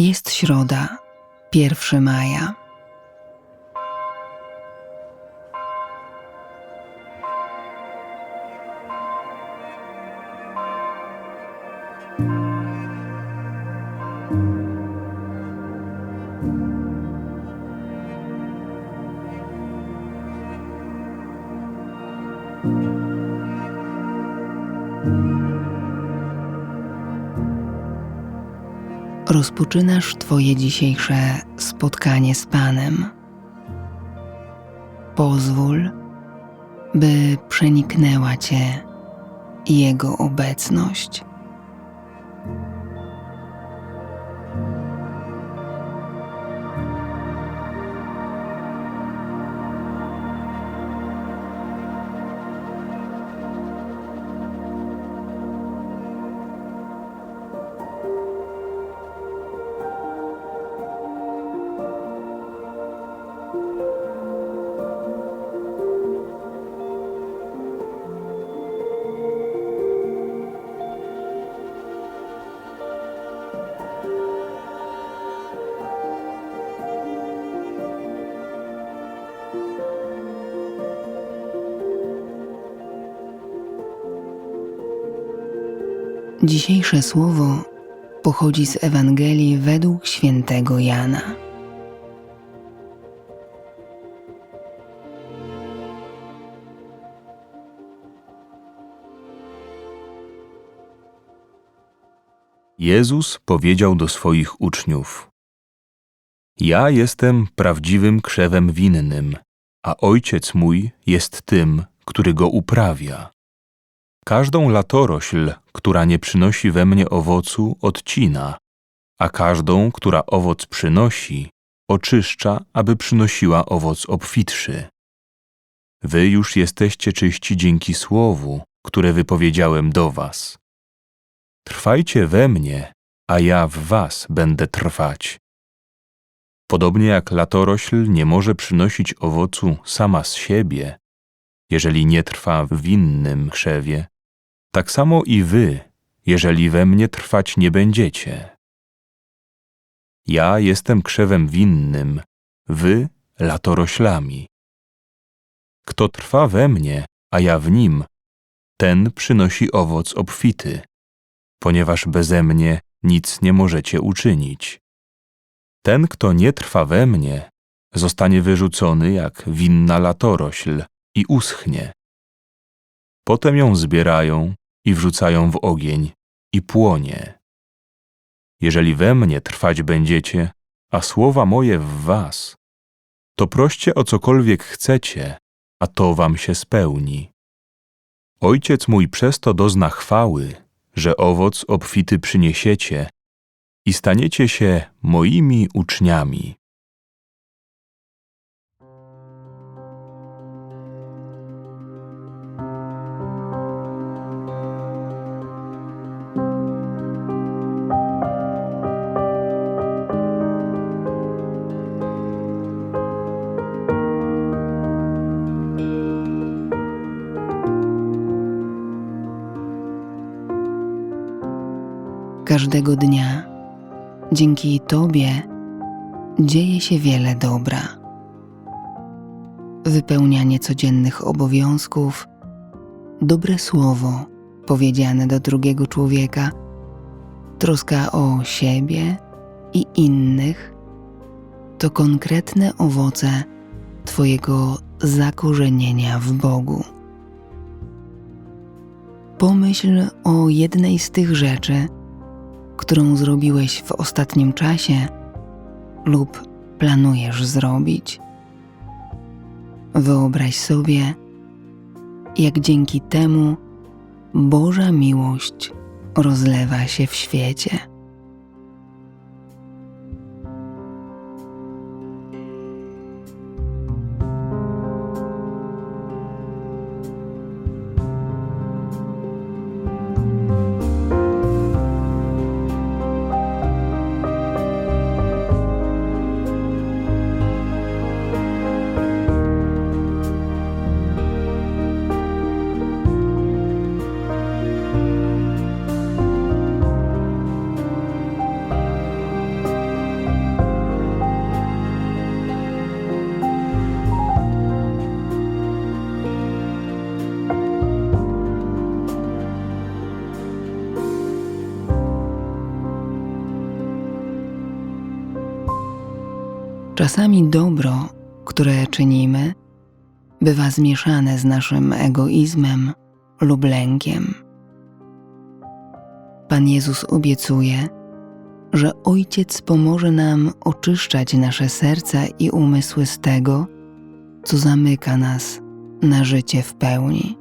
Jest środa, 1 maja. Rozpoczynasz Twoje dzisiejsze spotkanie z Panem. Pozwól, by przeniknęła Cię Jego obecność. Dzisiejsze słowo pochodzi z Ewangelii według świętego Jana. Jezus powiedział do swoich uczniów: Ja jestem prawdziwym krzewem winnym, a ojciec mój jest tym, który go uprawia. Każdą latorośl, która nie przynosi we mnie owocu, odcina, a każdą, która owoc przynosi, oczyszcza, aby przynosiła owoc obfitszy. Wy już jesteście czyści dzięki słowu, które wypowiedziałem do was. Trwajcie we mnie, a ja w was będę trwać. Podobnie jak latorośl nie może przynosić owocu sama z siebie, jeżeli nie trwa w innym krzewie, tak samo i wy, jeżeli we mnie trwać nie będziecie. Ja jestem krzewem winnym, wy latoroślami. Kto trwa we mnie, a ja w nim, ten przynosi owoc obfity, ponieważ beze mnie nic nie możecie uczynić. Ten, kto nie trwa we mnie, zostanie wyrzucony jak winna latorośl i uschnie. Potem ją zbierają i wrzucają w ogień i płonie. Jeżeli we mnie trwać będziecie, a słowa moje w was, to proście o cokolwiek chcecie, a to wam się spełni. Ojciec mój przez to dozna chwały, że owoc obfity przyniesiecie i staniecie się moimi uczniami. Każdego dnia dzięki Tobie dzieje się wiele dobra. Wypełnianie codziennych obowiązków, dobre słowo powiedziane do drugiego człowieka, troska o siebie i innych to konkretne owoce Twojego zakorzenienia w Bogu. Pomyśl o jednej z tych rzeczy, którą zrobiłeś w ostatnim czasie lub planujesz zrobić. Wyobraź sobie, jak dzięki temu Boża miłość rozlewa się w świecie. Czasami dobro, które czynimy, bywa zmieszane z naszym egoizmem lub lękiem. Pan Jezus obiecuje, że Ojciec pomoże nam oczyszczać nasze serca i umysły z tego, co zamyka nas na życie w pełni.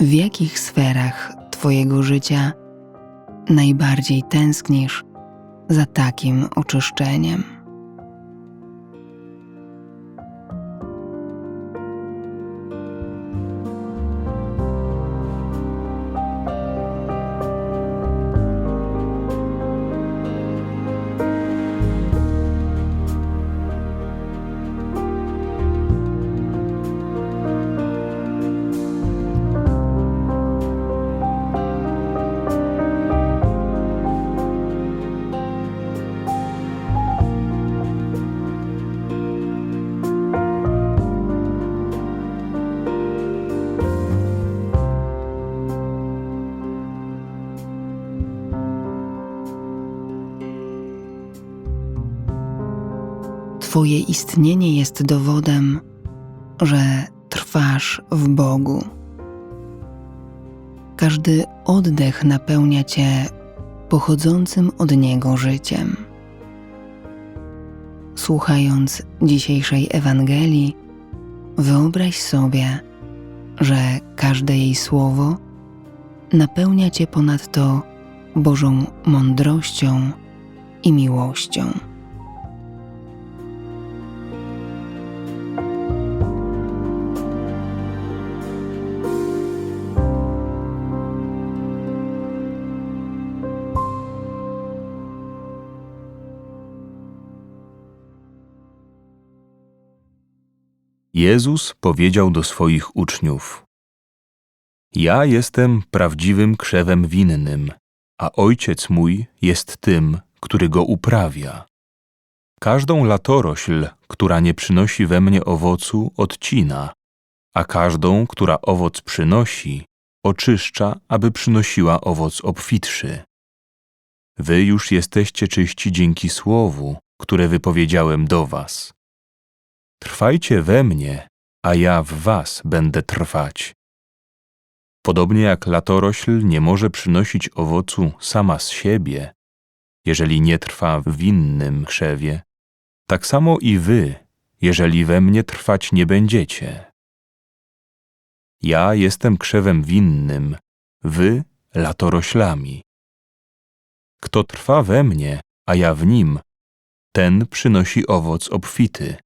W jakich sferach Twojego życia najbardziej tęsknisz za takim oczyszczeniem? Twoje istnienie jest dowodem, że trwasz w Bogu. Każdy oddech napełnia Cię pochodzącym od Niego życiem. Słuchając dzisiejszej Ewangelii, wyobraź sobie, że każde jej słowo napełnia Cię ponadto Bożą mądrością i miłością. Jezus powiedział do swoich uczniów: Ja jestem prawdziwym krzewem winnym, a ojciec mój jest tym, który go uprawia. Każdą latorośl, która nie przynosi we mnie owocu, odcina, a każdą, która owoc przynosi, oczyszcza, aby przynosiła owoc obfitszy. Wy już jesteście czyści dzięki słowu, które wypowiedziałem do was. Trwajcie we mnie, a ja w was będę trwać. Podobnie jak latorośl nie może przynosić owocu sama z siebie, jeżeli nie trwa w innym krzewie, tak samo i wy, jeżeli we mnie trwać nie będziecie. Ja jestem krzewem winnym, wy latoroślami. Kto trwa we mnie, a ja w nim, ten przynosi owoc obfity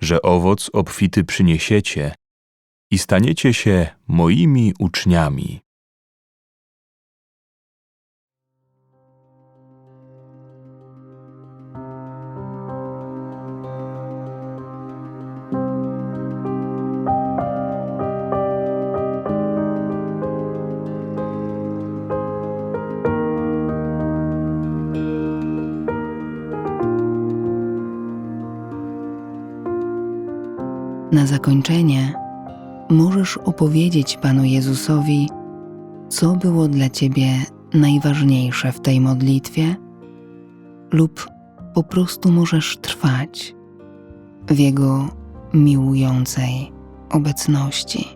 że owoc obfity przyniesiecie i staniecie się moimi uczniami. Na zakończenie możesz opowiedzieć Panu Jezusowi, co było dla Ciebie najważniejsze w tej modlitwie, lub po prostu możesz trwać w Jego miłującej obecności.